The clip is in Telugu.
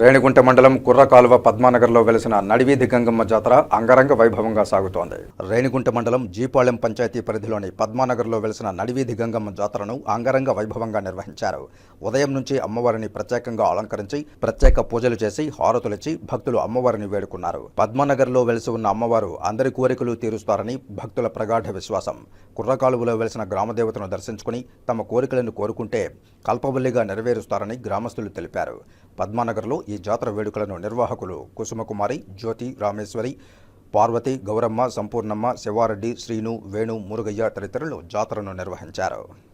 రేణిగుంట మండలం కుర్రకాలువ పద్మానగర్లో వెలిసిన నడివీధి గంగమ్మ జాతర అంగరంగ వైభవంగా సాగుతోంది. రేణిగుంట మండలం జీపాళెం పంచాయతీ పరిధిలోని పద్మానగర్లో వెలిసిన నడివీధి గంగమ్మ జాతరను అంగరంగ వైభవంగా నిర్వహించారు. ఉదయం నుంచి అమ్మవారిని ప్రత్యేకంగా అలంకరించి ప్రత్యేక పూజలు చేసి హారతులిచ్చి భక్తులు అమ్మవారిని వేడుకున్నారు. పద్మానగర్లో వెలిసి ఉన్న అమ్మవారు అందరి కోరికలు తీరుస్తారని భక్తుల ప్రగాఢ విశ్వాసం. కుర్రకాలువలో వెలిసిన గ్రామదేవతను దర్శించుకుని తమ కోరికలను కోరుకుంటే కల్పవల్లిగా నెరవేరుస్తారని గ్రామస్తులు తెలిపారు. పద్మానగర్లో ఈ జాతర వేడుకలను నిర్వాహకులు కుసుమకుమారి జ్యోతి రామేశ్వరి పార్వతి గౌరమ్మ సంపూర్ణమ్మ శివారెడ్డి శ్రీను వేణు మురుగయ్య తదితరులు జాతరను నిర్వహించారు.